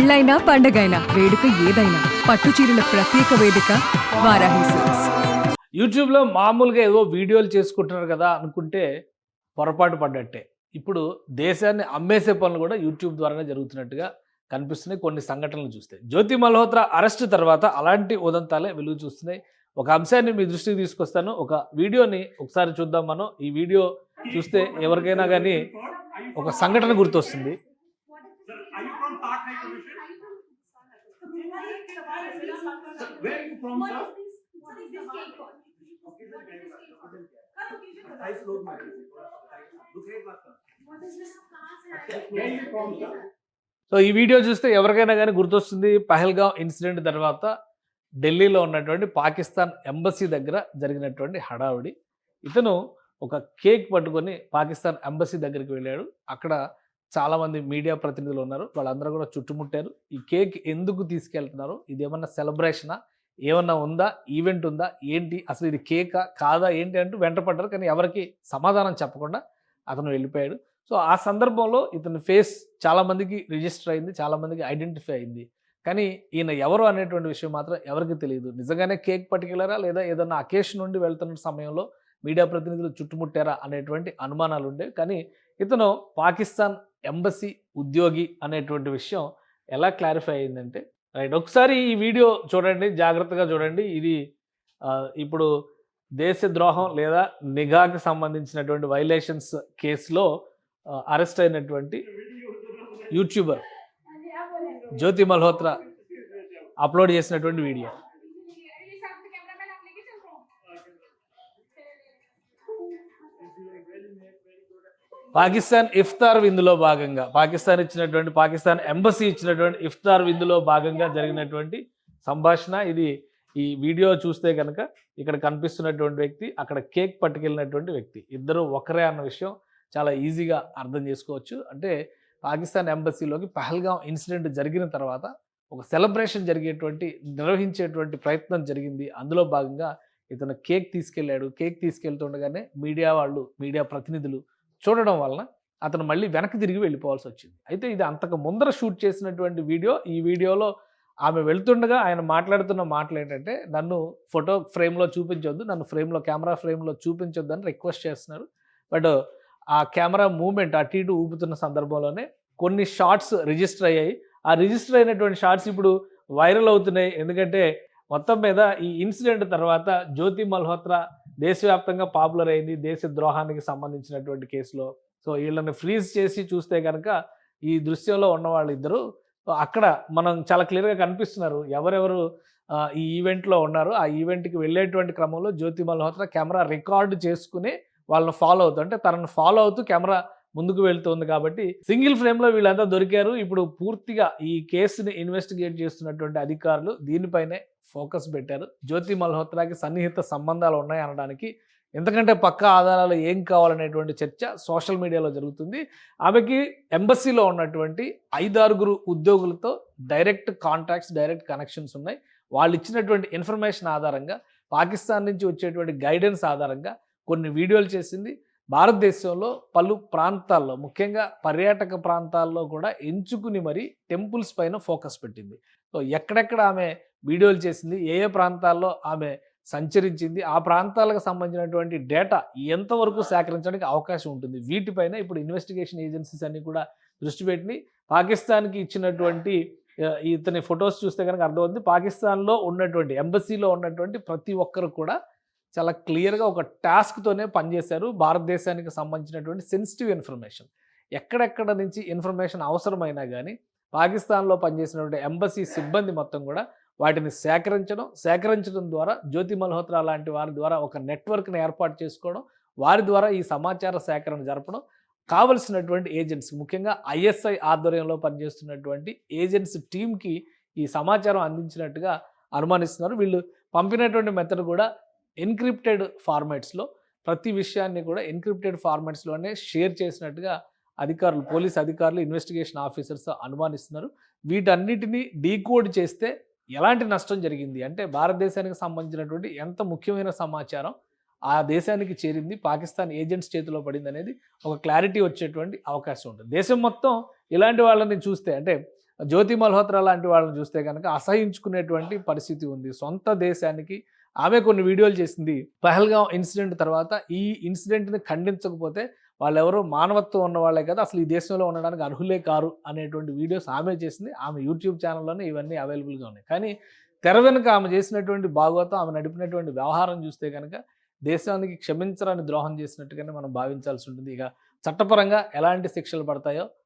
పెళ్ళైనా పండగైనా వేడుక ఏదైనా పట్టు చీరల ప్రత్యేక వేదిక వారాహి సిల్క్స్. యూట్యూబ్లో మామూలుగా ఏదో వీడియోలు చేసుకుంటున్నారు కదా అనుకుంటే పొరపాటు పడ్డట్టే. ఇప్పుడు దేశాన్ని అమ్మేసే పనులు కూడా యూట్యూబ్ ద్వారానే జరుగుతున్నట్టుగా కనిపిస్తున్నాయి కొన్ని సంఘటనలు చూస్తే. జ్యోతి మల్హోత్రా అరెస్ట్ తర్వాత అలాంటి ఉదంతాలే వెలుగు చూస్తున్నాయి. ఒక అంశాన్ని మీ దృష్టికి తీసుకొస్తాను. ఒక వీడియోని ఒకసారి చూద్దాం మనం. ఈ వీడియో చూస్తే ఎవరికైనా కానీ ఒక సంఘటన గుర్తొస్తుంది Are you from Park High Commission? Sir, where are you from, sir? Where are you from, sir? So ఈ వీడియో చూస్తే ఎవరికైనా కానీ గుర్తొస్తుంది పహల్గాం ఇన్సిడెంట్ తర్వాత ఢిల్లీలో ఉన్నటువంటి పాకిస్తాన్ ఎంబసీ దగ్గర జరిగినటువంటి హడావుడి. ఇతను ఒక కేక్ పట్టుకొని పాకిస్తాన్ ఎంబసీ దగ్గరికి వెళ్ళాడు. అక్కడ చాలామంది మీడియా ప్రతినిధులు ఉన్నారు. వాళ్ళందరూ కూడా చుట్టుముట్టారు. ఈ కేక్ ఎందుకు తీసుకెళ్తున్నారు? ఇది ఏమన్నా సెలబ్రేషనా? ఏమన్నా ఉందా? ఈవెంట్ ఉందా? ఏంటి? అసలు ఇది కేకా? కాదా? ఏంటి? అంటూ వెంటపడ్డారు. కానీ ఎవరికి సమాధానం చెప్పకుండా అతను వెళ్ళిపోయాడు. సో ఆ సందర్భంలో ఇతని ఫేస్ చాలామందికి రిజిస్టర్ అయింది. చాలామందికి ఐడెంటిఫై అయింది. కానీ ఈయన ఎవరు అనేటువంటి విషయం మాత్రం ఎవరికి తెలియదు. నిజంగానే కేక్ పట్టుకెళ్ళారా లేదా ఏదన్నా అకేషన్ నుండి వెళ్తున్న సమయంలో మీడియా ప్రతినిధులు చుట్టుముట్టారా అనేటువంటి అనుమానాలు ఉండేవి కానీ ఇతను పాకిస్తాన్ ఎంబసీ ఉద్యోగి అనేటువంటి విషయం ఎలా క్లారిఫై అయిందంటే రైట్ ఒకసారి ఈ వీడియో చూడండి జాగ్రత్తగా చూడండి. ఇది ఇప్పుడు ఇప్పుడు దేశద్రోహం లేదా నిఘాకి సంబంధించినటువంటి వైలేషన్స్ కేసులో అరెస్ట్ అయినటువంటి యూట్యూబర్ జ్యోతి మల్హోత్రా అప్లోడ్ చేసినటువంటి వీడియో. పాకిస్తాన్ ఇఫ్తార్ విందులో భాగంగా పాకిస్తాన్ ఇచ్చినటువంటి పాకిస్తాన్ ఎంబసీ ఇచ్చినటువంటి ఇఫ్తార్ విందులో భాగంగా జరిగినటువంటి సంభాషణ. ఇది ఈ వీడియో చూస్తే కనుక ఇక్కడ కనిపిస్తున్నటువంటి వ్యక్తి అక్కడ కేక్ పట్టుకెళ్ళినటువంటి వ్యక్తి. ఇద్దరు ఒకరే అన్న విషయం చాలా ఈజీగా అర్థం చేసుకోవచ్చు. అంటే పాకిస్తాన్ ఎంబసీలోకి పహల్గాం ఇన్సిడెంట్ జరిగిన తర్వాత ఒక సెలబ్రేషన్ జరిగేటువంటి నిర్వహించేటువంటి ప్రయత్నం జరిగింది. అందులో భాగంగా ఇతను కేక్ తీసుకెళ్ళాడు. కేక్ తీసుకెళ్తుండగానే మీడియా వాళ్ళు మీడియా ప్రతినిధులు చూడడం వలన అతను మళ్ళీ వెనక్కి తిరిగి వెళ్ళిపోవాల్సి వచ్చింది అయితే ఇది అంతకు ముందర షూట్ చేసినటువంటి వీడియో. ఈ వీడియోలో ఆమె వెళ్తుండగా ఆయన మాట్లాడుతున్న మాటలు ఏంటంటే నన్ను ఫోటో ఫ్రేమ్లో చూపించొద్దు నన్ను ఫ్రేమ్లో కెమెరా ఫ్రేమ్లో చూపించొద్దు అని రిక్వెస్ట్ చేస్తున్నారు. బట్ ఆ కెమెరా మూమెంట్ అటు ఇటు ఊపుతున్న సందర్భంలోనే కొన్ని షార్ట్స్ రిజిస్టర్ అయ్యాయి. ఆ రిజిస్టర్ అయినటువంటి షార్ట్స్ ఇప్పుడు వైరల్ అవుతున్నాయి. ఎందుకంటే మొత్తం మీద ఈ ఇన్సిడెంట్ తర్వాత జ్యోతి మల్హోత్రా దేశవ్యాప్తంగా పాపులర్ అయింది దేశ ద్రోహానికి సంబంధించినటువంటి కేసులో. సో వీళ్ళని ఫ్రీజ్ చేసి చూస్తే కనుక ఈ దృశ్యంలో ఉన్న వాళ్ళిద్దరూ అక్కడ మనం చాలా క్లియర్గా కనిపిస్తున్నారు. ఎవరెవరు ఈ ఈవెంట్లో ఉన్నారు. ఆ ఈవెంట్కి వెళ్ళేటువంటి క్రమంలో జ్యోతి మల్హోత్రా కెమెరా రికార్డు చేసుకుని వాళ్ళని ఫాలో అవుతూ అంటే తనను ఫాలో అవుతూ కెమెరా ముందుకు వెళ్తుంది కాబట్టి సింగిల్ ఫ్రేమ్లో వీళ్ళంతా దొరికారు. ఇప్పుడు పూర్తిగా ఈ కేసుని ఇన్వెస్టిగేట్ చేస్తున్నటువంటి అధికారులు దీనిపైనే ఫోకస్ పెట్టారు. జ్యోతి మల్హోత్రాకి సన్నిహిత సంబంధాలు ఉన్నాయి అనడానికి. ఎందుకంటే పక్క ఆధారాలు ఏం కావాలనేటువంటి చర్చ సోషల్ మీడియాలో జరుగుతుంది. ఆమెకి ఎంబసీలో ఉన్నటువంటి ఐదారుగురు ఉద్యోగులతో డైరెక్ట్ కాంటాక్ట్స్ డైరెక్ట్ కనెక్షన్స్ ఉన్నాయి. వాళ్ళు ఇచ్చినటువంటి ఇన్ఫర్మేషన్ ఆధారంగా పాకిస్తాన్ నుంచి వచ్చేటువంటి గైడెన్స్ ఆధారంగా కొన్ని వీడియోలు చేసింది. భారతదేశంలో పలు ప్రాంతాల్లో ముఖ్యంగా పర్యాటక ప్రాంతాల్లో కూడా ఎంచుకుని మరి టెంపుల్స్ పైన ఫోకస్ పెట్టింది. సో ఎక్కడెక్కడ ఆమె వీడియోలు చేసింది ఏ ఏ ప్రాంతాల్లో ఆమె సంచరించింది ఆ ప్రాంతాలకు సంబంధించినటువంటి డేటా ఎంతవరకు సేకరించడానికి అవకాశం ఉంటుంది వీటిపైన ఇప్పుడు ఇన్వెస్టిగేషన్ ఏజెన్సీస్ అన్ని కూడా దృష్టి పెట్టి పాకిస్తాన్కి ఇచ్చినటువంటి ఇతని ఫొటోస్ చూస్తే కనుక అర్థమవుతుంది పాకిస్తాన్లో ఉన్నటువంటి ఎంబసీలో ఉన్నటువంటి ప్రతి ఒక్కరు కూడా చాలా క్లియర్గా ఒక టాస్క్తోనే పనిచేశారు. భారతదేశానికి సంబంధించినటువంటి సెన్సిటివ్ ఇన్ఫర్మేషన్. ఎక్కడెక్కడ నుంచి ఇన్ఫర్మేషన్ అవసరమైనా కానీ పాకిస్తాన్లో పనిచేసినటువంటి ఎంబసీ సిబ్బంది మొత్తం కూడా వాటిని సేకరించడం సేకరించడం ద్వారా జ్యోతి మల్హోత్రా లాంటి వారి ద్వారా ఒక నెట్వర్క్ని ఏర్పాటు చేసుకోవడం వారి ద్వారా ఈ సమాచార సేకరణ జరపడం కావలసినటువంటి ఏజెంట్స్ ముఖ్యంగా ఐఎస్ఐ ఆధ్వర్యంలో పనిచేస్తున్నటువంటి ఏజెంట్స్ టీంకి ఈ సమాచారం అందించినట్టుగా అనుమానిస్తున్నారు. వీళ్ళు పంపినటువంటి మెథడ్ కూడా ఎన్క్రిప్టెడ్ ఫార్మాట్స్లో ప్రతి విషయాన్ని కూడా ఎన్క్రిప్టెడ్ ఫార్మాట్స్లోనే షేర్ చేసినట్టుగా అధికారులు పోలీస్ అధికారులు ఇన్వెస్టిగేషన్ ఆఫీసర్స్ అనుమానిస్తున్నారు. వీటన్నిటిని డీకోడ్ చేస్తే ఎలాంటి నష్టం జరిగింది? అంటే భారతదేశానికి సంబంధించినటువంటి ఎంత ముఖ్యమైన సమాచారం ఆ దేశానికి చేరింది? పాకిస్తాన్ ఏజెంట్స్ చేతిలో పడింది అనేది ఒక క్లారిటీ వచ్చేటువంటి అవకాశం ఉంటుంది. దేశం మొత్తం ఇలాంటి వాళ్ళని చూస్తే అంటే జ్యోతి మల్హోత్రా లాంటి వాళ్ళని చూస్తే కనుక అసహించుకునేటువంటి పరిస్థితి ఉంది. సొంత దేశానికి ఆమె కొన్ని వీడియోలు చేసింది. పహల్గాం ఇన్సిడెంట్ తర్వాత ఈ ఇన్సిడెంట్ని ఖండించకపోతే వాళ్ళెవరో మానవత్వం ఉన్న వాళ్ళే కదా అసలు ఈ దేశంలో ఉండడానికి అర్హులే కారు అనేటువంటి వీడియోస్ ఆమె చేసింది. ఆమె యూట్యూబ్ ఛానల్లోనే ఇవన్నీ అవైలబుల్గా ఉన్నాయి. కానీ తెర వెనుక ఆమె చేసినటువంటి భాగవతం ఆమె నడిపినటువంటి వ్యవహారం చూస్తే కనుక దేశానికి క్షమించరాని ద్రోహం చేసినట్టుగానే మనం భావించాల్సి ఉంటుంది. ఇక చట్టపరంగా ఎలాంటి శిక్షలు పడతాయో